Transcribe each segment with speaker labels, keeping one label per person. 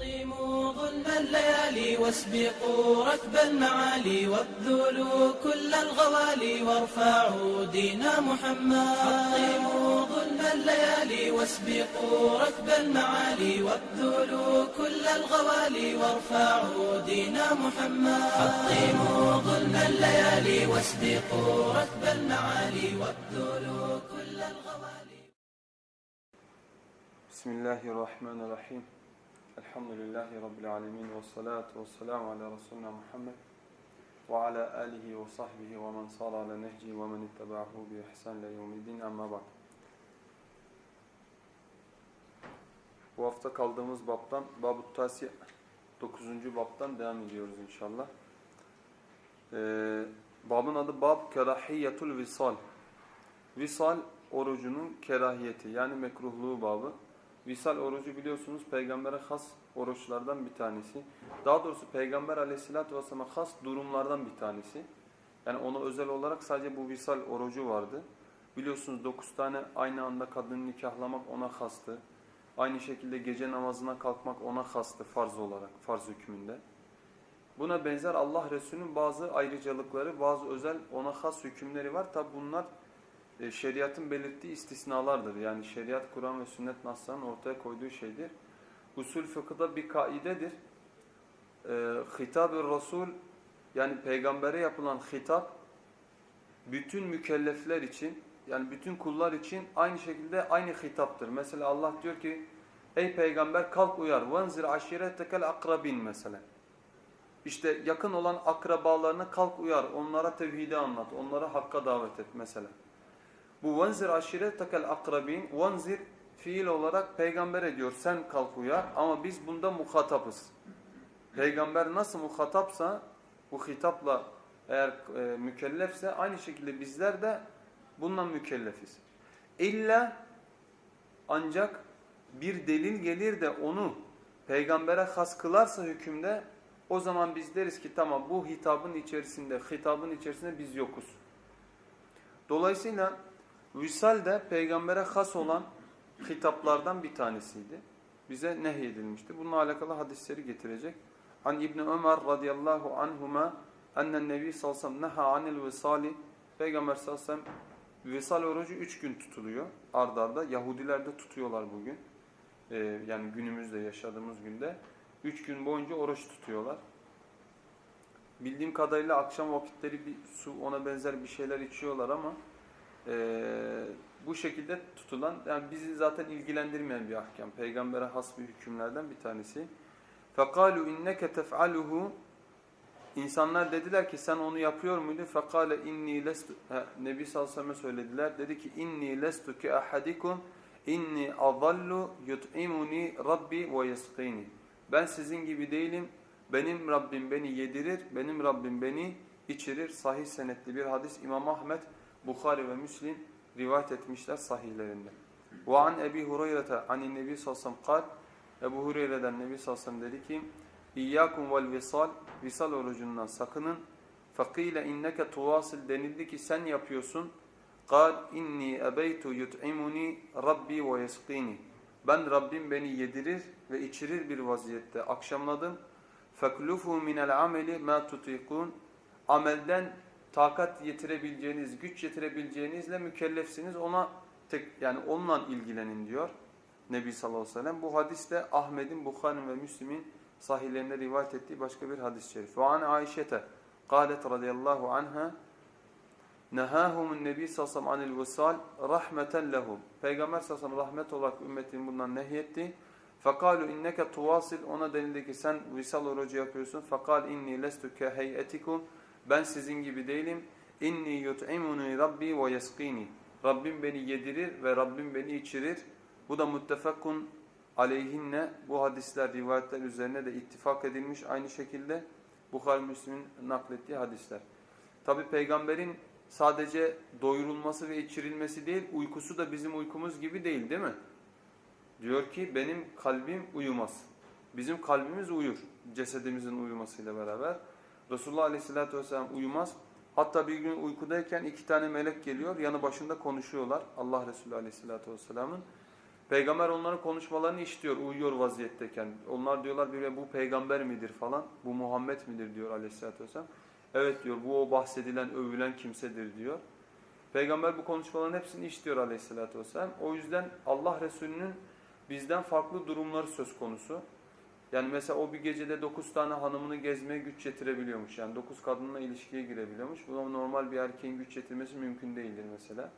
Speaker 1: حطموا ظلم الليالي واسبقوا ركب المعالي وابذلوا كل الغوالي وارفعوا دين محمد. حطموا ظلم الليالي واسبقوا ركب المعالي وابذلوا كل الغوالي وارفعوا دين محمد. حطموا ظلم الليالي واسبقوا ركب المعالي وابذلوا كل الغوالي.
Speaker 2: بسم الله الرحمن الرحيم. Elhamdülillahi Rabbil alemin ve salatu ve selamu ala Resulüna Muhammed ve ala alihi ve sahbihi ve men sara ala nehci ve men ittebahu bi ihsanle yevmidin amma bak. Bu hafta kaldığımız babdan, Babut Tasi 9. babdan devam ediyoruz inşallah. Ee, babın adı Bab Kerahiyyetul Visal. Visal orucunun kerahiyeti yani mekruhluğu babı. Visal orucu biliyorsunuz peygambere has oruçlardan bir tanesi. Daha doğrusu peygamber aleyhissalatü vesselam'a has durumlardan bir tanesi. Yani ona özel olarak sadece bu visal orucu vardı. Biliyorsunuz 9 tane aynı anda kadını nikahlamak ona hastı. Aynı şekilde gece namazına kalkmak ona hastı farz olarak, farz hükmünde. Buna benzer Allah Resulü'nün bazı ayrıcalıkları, bazı özel ona has hükümleri var. Tabi bunlar e, şeriatın belirttiği istisnalardır. Yani şeriat, Kur'an ve sünnet naslarının ortaya koyduğu şeydir. Usul fıkıhda bir kaidedir. E, Hitab-ı Resul yani peygambere yapılan hitap bütün mükellefler için yani bütün kullar için aynı şekilde aynı hitaptır. Mesela Allah diyor ki ey peygamber kalk uyar. وَنْزِرْ عَشِيرَتَكَ الْاَقْرَبِينَ mesela. İşte yakın olan akrabalarına kalk uyar. Onlara tevhidi anlat. Onlara hakka davet et mesela. Bu venzir aşiretekel akrabin venzir fiil olarak peygamber ediyor. Sen kalk uyar ama biz bunda muhatapız. Peygamber nasıl muhatapsa bu hitapla eğer e, mükellefse aynı şekilde bizler de bundan mükellefiz. İlla ancak bir delil gelir de onu peygambere has kılarsa hükümde o zaman biz deriz ki tamam bu hitabın içerisinde, hitabın içerisinde biz yokuz. Dolayısıyla Visal de peygambere has olan hitaplardan bir tanesiydi. Bize nehyedilmişti. Bununla alakalı hadisleri getirecek. An İbni Ömer radıyallahu anhuma ennen nebi sallallahu neha anil visali Peygamber sallallahu aleyhi visal orucu üç gün tutuluyor ardarda. Yahudiler de tutuyorlar bugün. Ee, yani günümüzde yaşadığımız günde. Üç gün boyunca oruç tutuyorlar. Bildiğim kadarıyla akşam vakitleri bir su ona benzer bir şeyler içiyorlar ama ee, bu şekilde tutulan, yani bizi zaten ilgilendirmeyen bir ahkam. Peygambere has bir hükümlerden bir tanesi. فَقَالُوا اِنَّكَ تَفْعَلُهُ İnsanlar dediler ki sen onu yapıyor muydun? فَقَالَ inni lestu Nebi sallallahu aleyhi ve söylediler. Dedi ki inni lestu ki ahadikum inni adallu yut'imuni rabbi ve yasqini. Ben sizin gibi değilim. Benim Rabbim beni yedirir, benim Rabbim beni içirir. Sahih senetli bir hadis İmam Ahmet Bukhari ve Müslim rivayet etmişler sahihlerinde. Ve an Ebi Hureyre'te anin Nebi sallallahu aleyhi Ebu Hureyre'den Nebi sallallahu dedi ki İyyâkum vel visal visal orucundan sakının. Fakile inneke tuvasil denildi ki sen yapıyorsun. Kal inni ebeytu yut'imuni rabbi ve yesqini. Ben Rabbim beni yedirir ve içirir bir vaziyette akşamladım. Feklufu minel ameli ma tutikun. Amelden takat yetirebileceğiniz, güç yetirebileceğinizle mükellefsiniz. Ona tek yani onunla ilgilenin diyor Nebi sallallahu aleyhi ve sellem. Bu hadis de Ahmed'in, Bukhari'nin ve Müslim'in sahihlerinde rivayet ettiği başka bir hadis-i şerif. Ve an Ayşe'te قالت radıyallahu anha Nehahumun nebi sallallahu aleyhi ve sellem anil rahmeten lehum. Peygamber sallallahu aleyhi ve sellem rahmet olarak ümmetini bundan nehyetti. Fekalu inneke tuvasil ona denildi ki sen visal orucu yapıyorsun. Fekal inni lestu ke heyetikum. Ben sizin gibi değilim. İnni yut'imuni rabbi ve yesqini. Rabbim beni yedirir ve Rabbim beni içirir. Bu da muttefakun aleyhinne bu hadisler rivayetler üzerine de ittifak edilmiş aynı şekilde Bukhari Müslim'in naklettiği hadisler. Tabi peygamberin sadece doyurulması ve içirilmesi değil uykusu da bizim uykumuz gibi değil değil mi? Diyor ki benim kalbim uyumaz. Bizim kalbimiz uyur cesedimizin uyumasıyla beraber. Resulullah Aleyhisselatü Vesselam uyumaz. Hatta bir gün uykudayken iki tane melek geliyor yanı başında konuşuyorlar Allah Resulü Aleyhisselatü Vesselam'ın. Peygamber onların konuşmalarını işitiyor uyuyor vaziyetteyken. Onlar diyorlar bir bu peygamber midir falan. Bu Muhammed midir diyor aleyhissalatü vesselam. Evet diyor bu o bahsedilen övülen kimsedir diyor. Peygamber bu konuşmaların hepsini işitiyor aleyhissalatü vesselam. O yüzden Allah Resulü'nün bizden farklı durumları söz konusu. Yani mesela o bir gecede 9 tane hanımını gezmeye güç yetirebiliyormuş. Yani 9 kadınla ilişkiye girebiliyormuş. Buna normal bir erkeğin güç yetirmesi mümkün değildir mesela.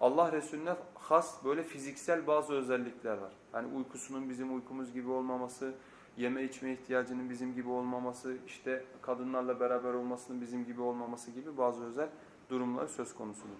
Speaker 2: Allah Resulüne has böyle fiziksel bazı özellikler var. Yani uykusunun bizim uykumuz gibi olmaması, yeme içme ihtiyacının bizim gibi olmaması, işte kadınlarla beraber olmasının bizim gibi olmaması gibi bazı özel durumları söz konusudur.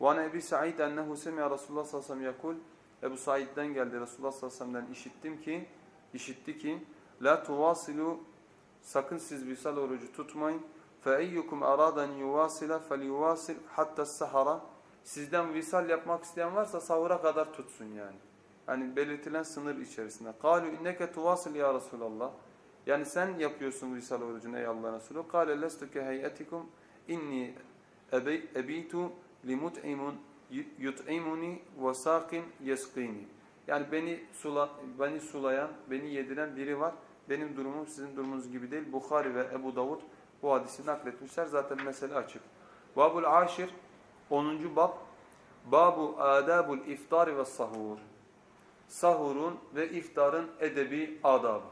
Speaker 2: وَاَنَ اَبِي سَعِيدَ اَنَّهُ سَمِعَ رَسُولُ اللّٰهِ sallallahu yakul Ebu Said'den geldi Resulullah sallallahu aleyhi ve sellem'den işittim ki, işitti ki La tuvasilu sakın siz visal orucu tutmayın. فَاَيُّكُمْ اَرَادًا يُوَاسِلَ فَلْيُوَاسِلْ حَتَّى السَّحَرَ Sizden visal yapmak isteyen varsa sahura kadar tutsun yani. Hani belirtilen sınır içerisinde. قَالُوا اِنَّكَ تُوَاسِلْ ya Resulallah. Yani sen yapıyorsun visal orucunu ey Allah'ın Resulü. قَالَ لَسْتُ كَهَيَّتِكُمْ اِنِّي اَبِيتُ لِمُتْعِمٌ yut'imuni ve sakin yesqini. Yani beni sula, beni sulayan, beni yediren biri var. benim durumum sizin durumunuz gibi değil. Bukhari ve Ebu Davud bu hadisi nakletmişler. Zaten mesele açık. Babul Aşir 10. bab Babu adabul iftar ve sahur. Sahurun ve iftarın edebi adabı.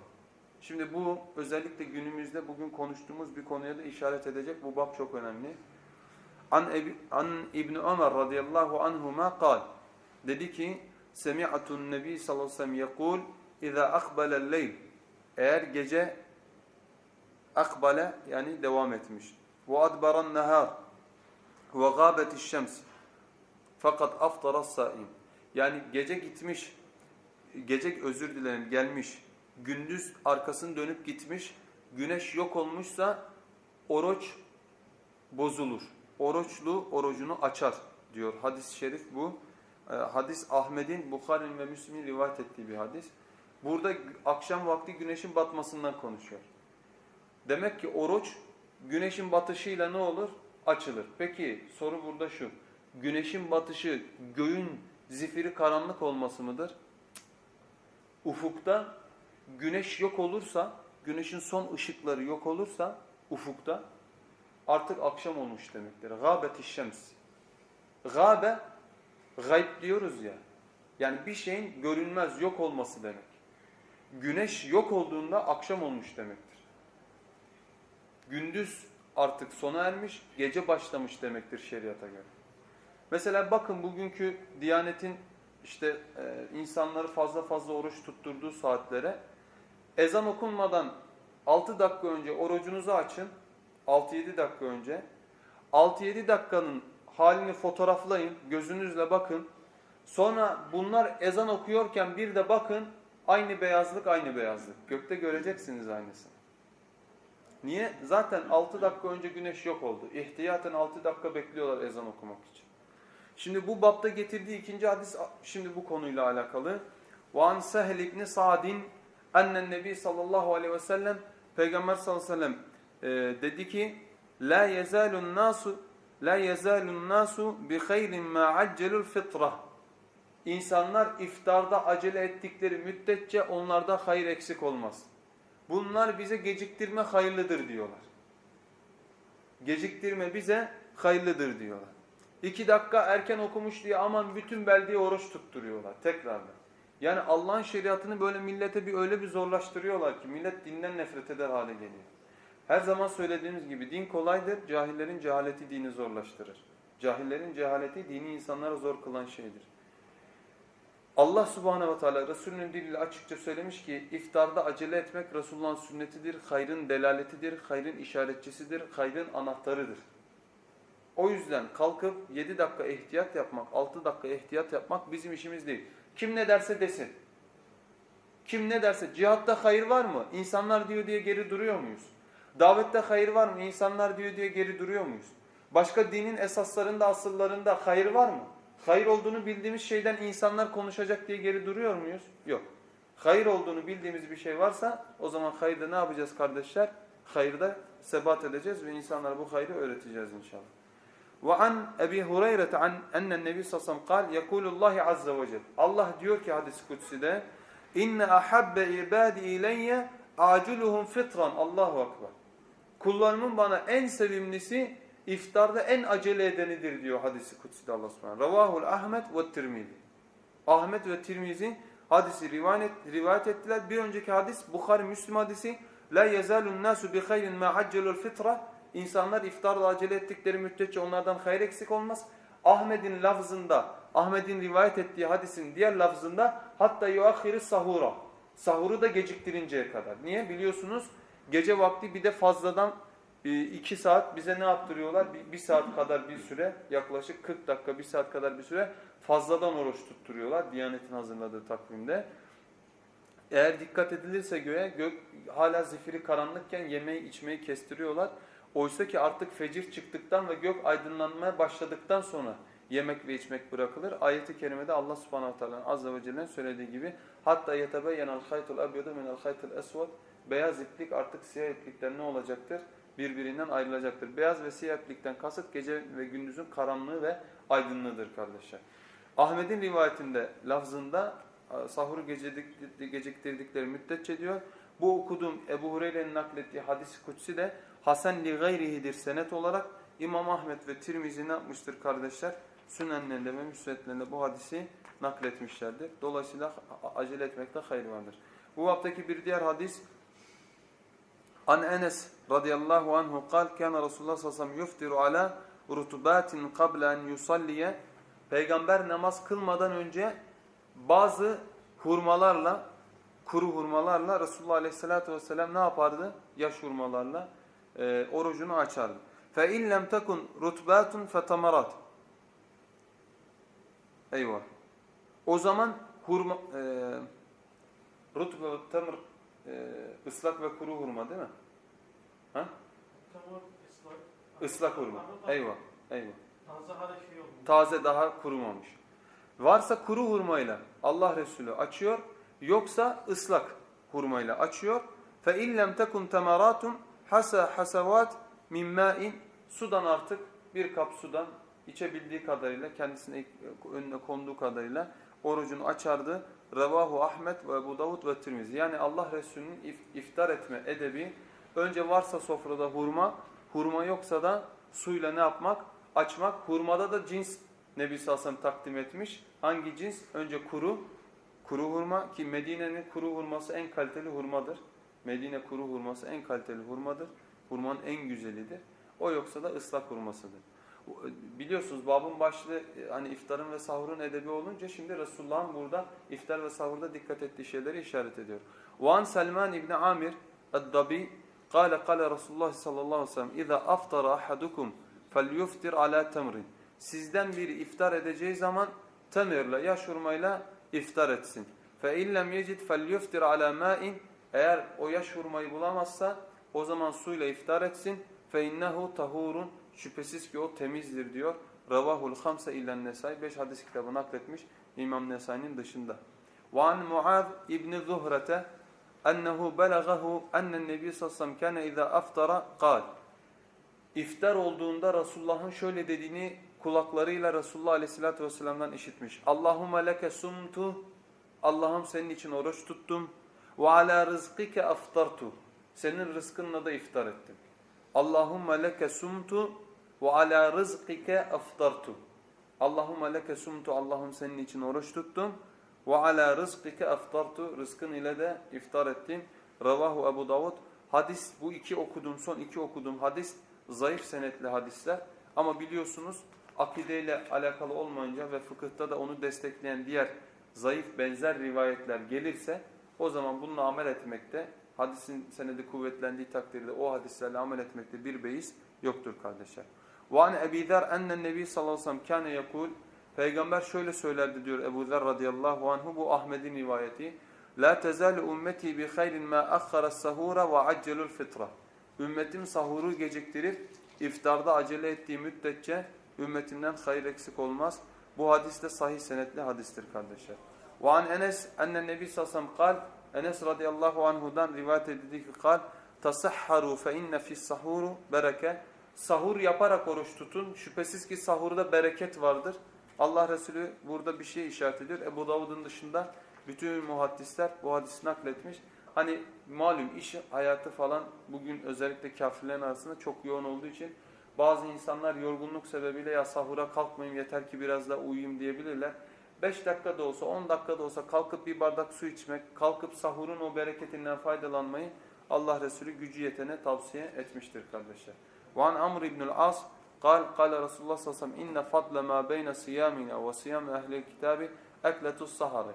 Speaker 2: Şimdi bu özellikle günümüzde bugün konuştuğumuz bir konuya da işaret edecek. Bu bab çok önemli. An, Ebi, an İbn Ömer radıyallahu anhuma kal. Dedi ki Semi'atun Nebi sallallahu aleyhi ve sellem yekul İza akbelel leyl Eğer gece akbale yani devam etmiş. Ve adbaran nehar ve gâbetiş şems fakat aftaras saim. Yani gece gitmiş, gece özür dilerim gelmiş, gündüz arkasını dönüp gitmiş, güneş yok olmuşsa oruç bozulur oruçlu orucunu açar diyor. Hadis-i şerif bu. E, hadis Ahmet'in, Bukhari'nin ve Müslim'in rivayet ettiği bir hadis. Burada akşam vakti güneşin batmasından konuşuyor. Demek ki oruç güneşin batışıyla ne olur? Açılır. Peki soru burada şu. Güneşin batışı göğün zifiri karanlık olması mıdır? Ufukta güneş yok olursa, güneşin son ışıkları yok olursa ufukta artık akşam olmuş demektir. Gâbeti şems. Gâbe, gayb diyoruz ya. Yani bir şeyin görünmez, yok olması demek. Güneş yok olduğunda akşam olmuş demektir. Gündüz artık sona ermiş, gece başlamış demektir şeriata göre. Mesela bakın bugünkü Diyanet'in işte e, insanları fazla fazla oruç tutturduğu saatlere ezan okunmadan 6 dakika önce orucunuzu açın, 6-7 dakika önce 6-7 dakikanın halini fotoğraflayın, gözünüzle bakın. Sonra bunlar ezan okuyorken bir de bakın aynı beyazlık aynı beyazlık. Gökte göreceksiniz aynısını. Niye? Zaten 6 dakika önce güneş yok oldu. İhtiyaten 6 dakika bekliyorlar ezan okumak için. Şimdi bu bapta getirdiği ikinci hadis şimdi bu konuyla alakalı. وَاَنْ سَهْلِ اِبْنِ سَعْدٍ اَنَّ النَّبِي sallallahu aleyhi ve sellem Peygamber sallallahu aleyhi ve sellem e, dedi ki la yezalun nasu la yezalun nasu bi hayrin ma accelul fitra. İnsanlar iftarda acele ettikleri müddetçe onlarda hayır eksik olmaz. Bunlar bize geciktirme hayırlıdır diyorlar. Geciktirme bize hayırlıdır diyorlar. İki dakika erken okumuş diye aman bütün beldeye oruç tutturuyorlar tekrardan. Yani Allah'ın şeriatını böyle millete bir öyle bir zorlaştırıyorlar ki millet dinden nefret eder hale geliyor. Her zaman söylediğimiz gibi din kolaydır, cahillerin cehaleti dini zorlaştırır. Cahillerin cehaleti dini insanlara zor kılan şeydir. Allah subhanehu ve teala Resulünün diliyle açıkça söylemiş ki iftarda acele etmek Resulullah'ın sünnetidir, hayrın delaletidir, hayrın işaretçisidir, hayrın anahtarıdır. O yüzden kalkıp 7 dakika ihtiyat yapmak, 6 dakika ihtiyat yapmak bizim işimiz değil. Kim ne derse desin. Kim ne derse cihatta hayır var mı? İnsanlar diyor diye geri duruyor muyuz? Davette hayır var mı? İnsanlar diyor diye geri duruyor muyuz? Başka dinin esaslarında, asıllarında hayır var mı? Hayır olduğunu bildiğimiz şeyden insanlar konuşacak diye geri duruyor muyuz? Yok. Hayır olduğunu bildiğimiz bir şey varsa o zaman hayırda ne yapacağız kardeşler? Hayırda sebat edeceğiz ve insanlara bu hayrı öğreteceğiz inşallah. وعن أبي هريرة عن أن النبي صلى الله عليه وسلم قال يقول الله عز وجل Allah diyor ki hadis kutside inne ahabbe ibadi ileyye aculuhum fitran Allahu ekber. Kullarımın bana en sevimlisi iftarda en acele edenidir diyor hadisi kutside Allah subhanahu. Ravahul Ahmet ve Tirmizi. Ahmet ve Tirmizi hadisi rivayet, rivayet ettiler. Bir önceki hadis Bukhari Müslim hadisi La yezalun nasu bi hayrin ma accelul fitra. İnsanlar iftarla acele ettikleri müddetçe onlardan hayır eksik olmaz. Ahmet'in lafzında, Ahmet'in rivayet ettiği hadisin diğer lafzında hatta yuakhiri sahura. Sahuru da geciktirinceye kadar. Niye? Biliyorsunuz gece vakti bir de fazladan e, iki saat bize ne yaptırıyorlar? Bir, bir saat kadar bir süre yaklaşık 40 dakika bir saat kadar bir süre fazladan oruç tutturuyorlar. Diyanetin hazırladığı takvimde. Eğer dikkat edilirse göğe gök hala zifiri karanlıkken yemeği içmeyi kestiriyorlar. Oysa ki artık fecir çıktıktan ve gök aydınlanmaya başladıktan sonra yemek ve içmek bırakılır. Ayet-i kerimede Allah subhanahu teala azze ve celle'nin söylediği gibi hatta yetebeyenel haytul ebyadu minel haytul esvad beyaz iplik artık siyah iplikten ne olacaktır? Birbirinden ayrılacaktır. Beyaz ve siyah iplikten kasıt gece ve gündüzün karanlığı ve aydınlığıdır kardeşler. Ahmet'in rivayetinde lafzında sahuru gecedik- geciktirdikleri müddetçe diyor. Bu okuduğum Ebu Hureyre'nin naklettiği hadis-i kutsi de Hasan li gayrihidir senet olarak İmam Ahmet ve Tirmizi ne yapmıştır kardeşler? Sünenlerinde ve müsnetlerinde bu hadisi nakletmişlerdir. Dolayısıyla acele etmekte hayır vardır. Bu vaptaki bir diğer hadis An Enes radıyallahu anhu kal kana Resulullah sallallahu aleyhi ve sellem yuftiru ala rutubatin qabla en Peygamber namaz kılmadan önce bazı hurmalarla kuru hurmalarla Resulullah aleyhissalatu vesselam ne yapardı? Yaş hurmalarla e, orucunu açardı. Fe illem takun rutbatun fetamarat. Eyvah. O zaman hurma e, rutbatun ve temr e, ıslak ve kuru hurma değil mi? Ha?
Speaker 3: Tamam, ıslak.
Speaker 2: Islak hurma. Eyvah. Eyvah.
Speaker 3: Taze hala şey olmuş.
Speaker 2: Taze daha kurumamış. Varsa kuru hurmayla Allah Resulü açıyor. Yoksa ıslak hurmayla açıyor. فَاِنْ لَمْ تَكُنْ تَمَرَاتٌ hasa hasavat min ma'in sudan artık bir kap sudan içebildiği kadarıyla kendisine önüne konduğu kadarıyla orucunu açardı. Revahu Ahmet ve Ebu Davud ve Tirmizi. Yani Allah Resulü'nün if- iftar etme edebi önce varsa sofrada hurma, hurma yoksa da suyla ne yapmak? Açmak. Hurmada da cins Nebi sellem takdim etmiş. Hangi cins? Önce kuru, kuru hurma ki Medine'nin kuru hurması en kaliteli hurmadır. Medine kuru hurması en kaliteli hurmadır. Hurmanın en güzelidir. O yoksa da ıslak hurmasıdır Biliyorsunuz babın başlığı e, hani iftarın ve sahurun edebi olunca şimdi Resulullah'ın burada iftar ve sahurda dikkat ettiği şeyleri işaret ediyor. وَاَنْ سَلْمَانِ İbni Amir الدَّبِي قال قال Resulullah sallallahu aleyhi ve sellem اِذَا أَفْتَرَ أَحَدُكُمْ فَلْيُفْتِرْ عَلَى تَمْرٍ Sizden biri iftar edeceği zaman temirle, yaş hurmayla iftar etsin. فَاِنْ لَمْ يَجِدْ فَلْيُفْتِرْ عَلَى مَاءٍ Eğer o yaş hurmayı bulamazsa o zaman suyla iftar etsin. فَاِنَّهُ tahurun Şüphesiz ki o temizdir diyor. Ravahul Hamse illen Nesai 5 hadis kitabı nakletmiş İmam Nesai'nin dışında. وعن معاذ ابن زهرة أنه بلغه أن النبي صلى الله عليه وسلم كان إذا أفطر قال İftar olduğunda Resulullah'ın şöyle dediğini kulaklarıyla Resulullah Aleyhisselatü Vesselam'dan işitmiş. Allahümme leke sumtu Allah'ım senin için oruç tuttum. Ve ala rızkike aftartu Senin rızkınla da iftar ettim. Allahümme leke sumtu ve ala rızkike aftartu. Allahümme leke sumtu Allah'ım senin için oruç tuttum. Ve ala rızkike aftartu. Rızkın ile de iftar ettim. Ravahu Ebu Davud. Hadis bu iki okuduğum son iki okuduğum hadis zayıf senetli hadisler. Ama biliyorsunuz akideyle alakalı olmayınca ve fıkıhta da onu destekleyen diğer zayıf benzer rivayetler gelirse o zaman bununla amel etmekte hadisin senedi kuvvetlendiği takdirde o hadislerle amel etmekte bir beis yoktur kardeşler. وَعَنْ اَب۪ي ذَرْ اَنَّ النَّب۪ي sallallahu aleyhi ve sellem كَانَ يَقُولُ Peygamber şöyle söylerdi diyor Ebu Zer radıyallahu anhu bu Ahmet'in rivayeti. La tezalu ummeti bi hayrin ma akhara sahura ve accelul fitra. Ümmetim sahuru geciktirip iftarda acele ettiği müddetçe ümmetimden hayır eksik olmaz. Bu hadis de sahih senetli hadistir kardeşler. Ve an Enes ennen nebi sallallahu aleyhi ve sellem kal Enes radıyallahu anhudan rivayet edildi ki kal tasahharu fe inne fis sahuru bereke Sahur yaparak oruç tutun. Şüphesiz ki sahurda bereket vardır. Allah Resulü burada bir şey işaret ediyor. Ebu Davud'un dışında bütün muhaddisler bu hadisi nakletmiş. Hani malum iş hayatı falan bugün özellikle kafirlerin arasında çok yoğun olduğu için bazı insanlar yorgunluk sebebiyle ya sahura kalkmayayım yeter ki biraz da uyuyayım diyebilirler. 5 dakika da olsa 10 dakika da olsa kalkıp bir bardak su içmek, kalkıp sahurun o bereketinden faydalanmayı Allah Resulü gücü yetene tavsiye etmiştir kardeşler. وعن عمرو بن العاص قال قال رسول الله صلى الله عليه وسلم إن فضل ما بين صيامنا وصيام أهل الكتاب أكلة السحر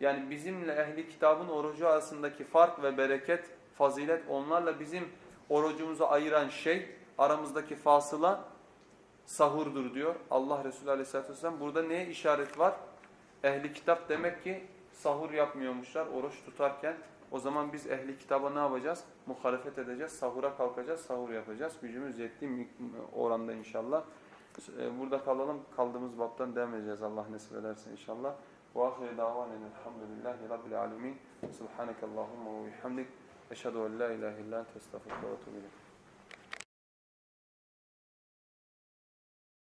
Speaker 2: yani bizimle ehli kitabın orucu arasındaki fark ve bereket, fazilet onlarla bizim orucumuzu ayıran şey aramızdaki fasıla sahurdur diyor Allah Resulü Aleyhisselatü Vesselam. Burada neye işaret var? Ehli kitap demek ki sahur yapmıyormuşlar oruç tutarken. O zaman biz ehli kitaba ne yapacağız? Muhalefet edeceğiz, sahura kalkacağız, sahur yapacağız. Gücümüz yettiği oranda inşallah. Ee, Burada kalalım, kaldığımız baptan devam edeceğiz Allah nasip ederse inşallah. وآخر دعوانا أن الحمد لله رب العالمين سبحانك اللهم وبحمدك أشهد أن لا إله إلا أنت أستغفرك وأتوب إليك